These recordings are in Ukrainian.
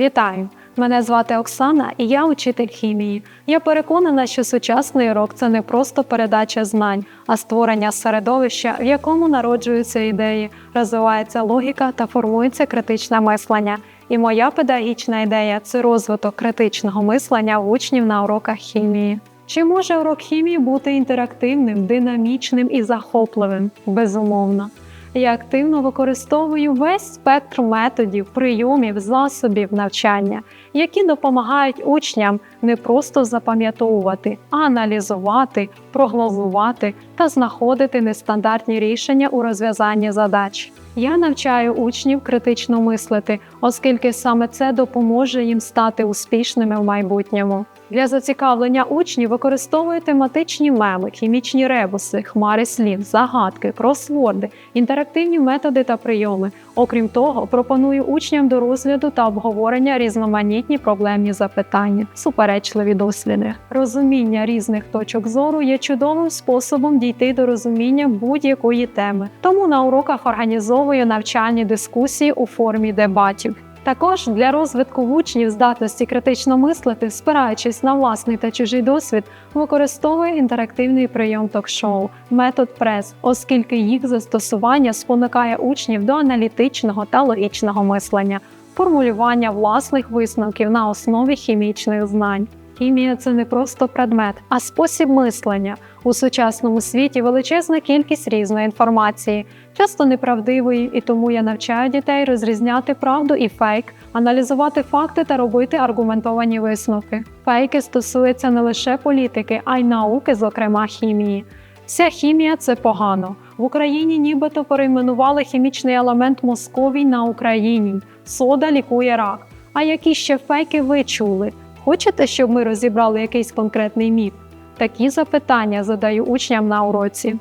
Вітаю! Мене звати Оксана і я учитель хімії. Я переконана, що сучасний урок це не просто передача знань, а створення середовища, в якому народжуються ідеї, розвивається логіка та формується критичне мислення. І моя педагогічна ідея це розвиток критичного мислення учнів на уроках хімії. Чи може урок хімії бути інтерактивним, динамічним і захопливим? Безумовно. Я активно використовую весь спектр методів, прийомів, засобів навчання, які допомагають учням не просто запам'ятовувати, а аналізувати, прогнозувати та знаходити нестандартні рішення у розв'язанні задач. Я навчаю учнів критично мислити, оскільки саме це допоможе їм стати успішними в майбутньому. Для зацікавлення учнів використовую тематичні меми, хімічні ребуси, хмари слів, загадки, кросворди, інтерактивні методи та прийоми. Окрім того, пропоную учням до розгляду та обговорення різноманітні проблемні запитання, суперечливі досліди. Розуміння різних точок зору є чудовим способом дійти до розуміння будь-якої теми. Тому на уроках організовую навчальні дискусії у формі дебатів. Також для розвитку учнів здатності критично мислити, спираючись на власний та чужий досвід, використовує інтерактивний прийом ток-шоу, метод прес, оскільки їх застосування спонукає учнів до аналітичного та логічного мислення, формулювання власних висновків на основі хімічних знань. Хімія це не просто предмет, а спосіб мислення. У сучасному світі величезна кількість різної інформації, часто неправдивої, і тому я навчаю дітей розрізняти правду і фейк, аналізувати факти та робити аргументовані висновки. Фейки стосуються не лише політики, а й науки, зокрема хімії. Вся хімія це погано. В Україні нібито перейменували хімічний елемент Московій на Україні. Сода лікує рак. А які ще фейки ви чули? Хочете, щоб ми розібрали якийсь конкретний міф? Такі запитання задаю учням на уроці.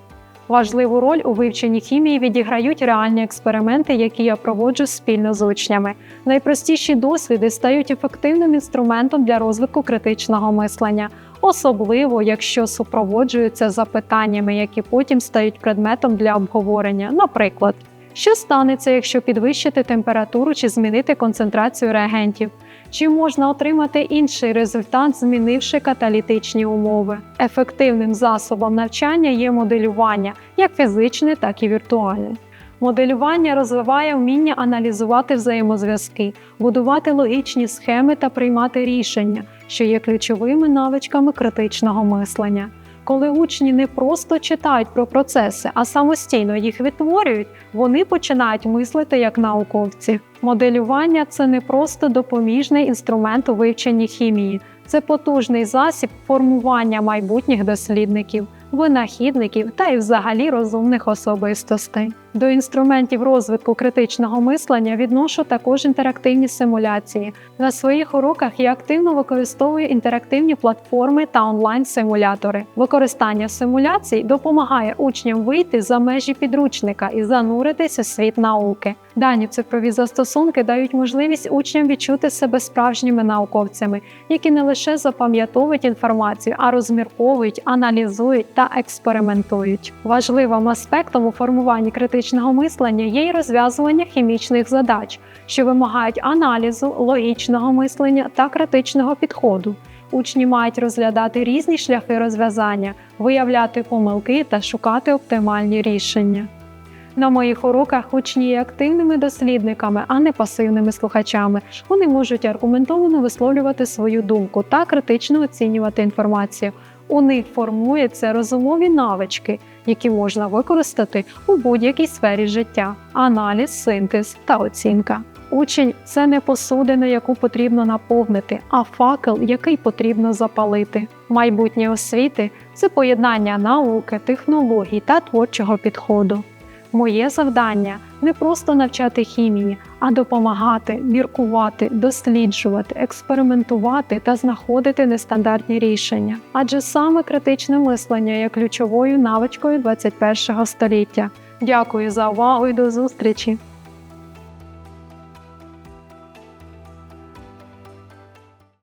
Важливу роль у вивченні хімії відіграють реальні експерименти, які я проводжу спільно з учнями. Найпростіші досліди стають ефективним інструментом для розвитку критичного мислення, особливо якщо супроводжуються запитаннями, які потім стають предметом для обговорення. Наприклад, що станеться, якщо підвищити температуру чи змінити концентрацію реагентів? Чи можна отримати інший результат, змінивши каталітичні умови? Ефективним засобом навчання є моделювання, як фізичне, так і віртуальне. Моделювання розвиває вміння аналізувати взаємозв'язки, будувати логічні схеми та приймати рішення, що є ключовими навичками критичного мислення. Коли учні не просто читають про процеси, а самостійно їх відтворюють, вони починають мислити як науковці. Моделювання це не просто допоміжний інструмент у вивченні хімії, це потужний засіб формування майбутніх дослідників, винахідників та й взагалі розумних особистостей. До інструментів розвитку критичного мислення відношу також інтерактивні симуляції. На своїх уроках я активно використовую інтерактивні платформи та онлайн-симулятори. Використання симуляцій допомагає учням вийти за межі підручника і зануритися у світ науки. Дані цифрові застосунки дають можливість учням відчути себе справжніми науковцями, які не лише запам'ятовують інформацію, а розмірковують, аналізують та експериментують. Важливим аспектом у формуванні критичного мислення є й розв'язування хімічних задач, що вимагають аналізу, логічного мислення та критичного підходу. Учні мають розглядати різні шляхи розв'язання, виявляти помилки та шукати оптимальні рішення. На моїх уроках учні є активними дослідниками, а не пасивними слухачами. Вони можуть аргументовано висловлювати свою думку та критично оцінювати інформацію. У них формуються розумові навички, які можна використати у будь-якій сфері життя: аналіз, синтез та оцінка. Учень це не посудина, яку потрібно наповнити, а факел, який потрібно запалити. Майбутнє освіти це поєднання науки, технологій та творчого підходу. Моє завдання не просто навчати хімії, а допомагати, міркувати, досліджувати, експериментувати та знаходити нестандартні рішення. Адже саме критичне мислення є ключовою навичкою 21 століття. Дякую за увагу і до зустрічі!